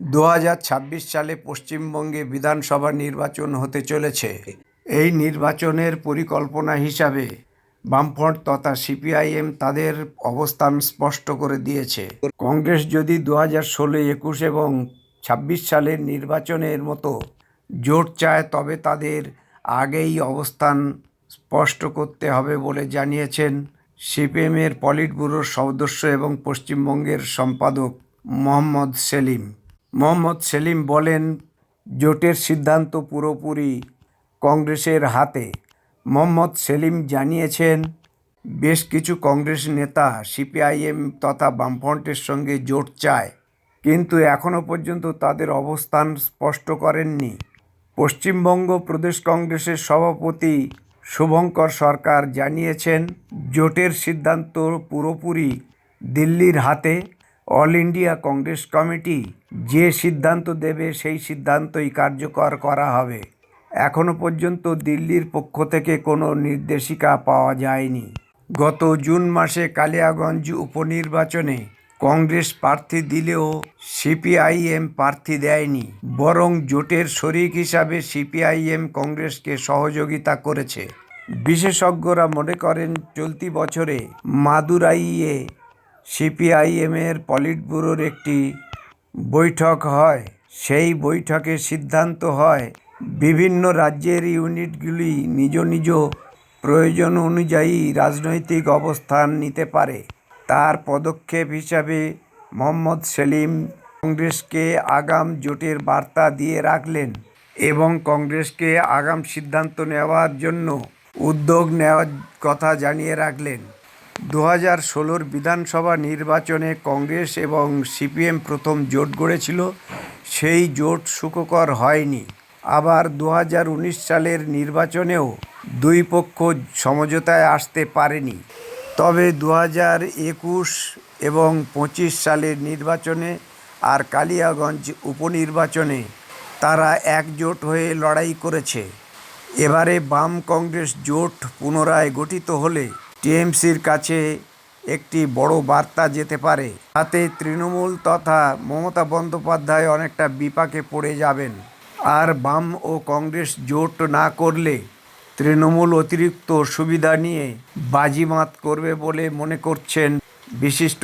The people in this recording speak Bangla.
দু হাজার ছাব্বিশ সালে পশ্চিমবঙ্গে বিধানসভা নির্বাচন হতে চলেছে। এই নির্বাচনের পরিকল্পনা হিসাবে বামফ্রন্ট তথা সিপিআইএম তাদের অবস্থান স্পষ্ট করে দিয়েছে। কংগ্রেস যদি দু হাজার ষোলো, একুশ এবং ছাব্বিশ সালের নির্বাচনের মতো জোট চায়, তবে তাদের আগেই অবস্থান স্পষ্ট করতে হবে বলে জানিয়েছেন সিপিএমের পলিট ব্যুরোর সদস্য এবং পশ্চিমবঙ্গের সম্পাদক মোহাম্মদ সেলিম। মোহাম্মদ সেলিম বলেন, জোটের সিদ্ধান্ত পুরোপুরি কংগ্রেসের হাতে। মোহাম্মদ সেলিম জানিয়েছেন, বেশ কিছু কংগ্রেস নেতা সিপিআইএম তথা বামফ্রন্টের সঙ্গে জোট চায়, কিন্তু এখনও পর্যন্ত তাদের অবস্থান স্পষ্ট করেননি। পশ্চিমবঙ্গ প্রদেশ কংগ্রেসের সভাপতি শুভঙ্কর সরকার জানিয়েছেন, জোটের সিদ্ধান্ত পুরোপুরি দিল্লির হাতে। অল ইন্ডিয়া কংগ্রেস কমিটি যে সিদ্ধান্ত দেবে, সেই সিদ্ধান্তই কার্যকর করা হবে। এখনও পর্যন্ত দিল্লির পক্ষ থেকে কোনো নির্দেশিকা পাওয়া যায়নি। গত জুন মাসে কালিয়াগঞ্জ উপনির্বাচনে কংগ্রেস প্রার্থী দিলেও সিপিআইএম প্রার্থী দেয়নি, বরং জোটের শরিক হিসাবে সিপিআইএম কংগ্রেসকে সহযোগিতা করেছে। বিশেষজ্ঞরা মনে করেন, চলতি বছরে মাদুরাইয়ে সিপিআইএমের পলিট ব্যুরোর একটি বৈঠক হয়। সেই বৈঠকে সিদ্ধান্ত হয়, বিভিন্ন রাজ্যের ইউনিটগুলি নিজ নিজ প্রয়োজন অনুযায়ী রাজনৈতিক অবস্থান নিতে পারে। তার পদক্ষেপ হিসাবে মোহাম্মদ সেলিম কংগ্রেসকে আগাম জোটের বার্তা দিয়ে রাখলেন এবং কংগ্রেসকে আগাম সিদ্ধান্ত নেওয়ার জন্য উদ্যোগ নেওয়ার কথা জানিয়ে রাখলেন। দু হাজার ষোলোর বিধানসভা নির্বাচনে কংগ্রেস এবং সিপিএম প্রথম জোট গড়েছিল, সেই জোট সুখকর হয়নি। আবার দু হাজার উনিশ সালের নির্বাচনেও দুই পক্ষ সমঝোতায় আসতে পারেনি। তবে দু হাজার একুশ এবং পঁচিশ সালের নির্বাচনে আর কালিয়াগঞ্জ উপনির্বাচনে তারা একজোট হয়ে লড়াই করেছে। এবারে বাম কংগ্রেস জোট পুনরায় গঠিত হলে টিএমসির কাছে একটি বড় বার্তা যেতে পারে। তাতে তৃণমূল তথা মমতা বন্দ্যোপাধ্যায় অনেকটা বিপাকে পড়ে যাবেন। আর বাম ও কংগ্রেস জোট না করলে তৃণমূল অতিরিক্ত সুবিধা নিয়ে বাজিমাত করবে বলে মনে করছেন বিশিষ্ট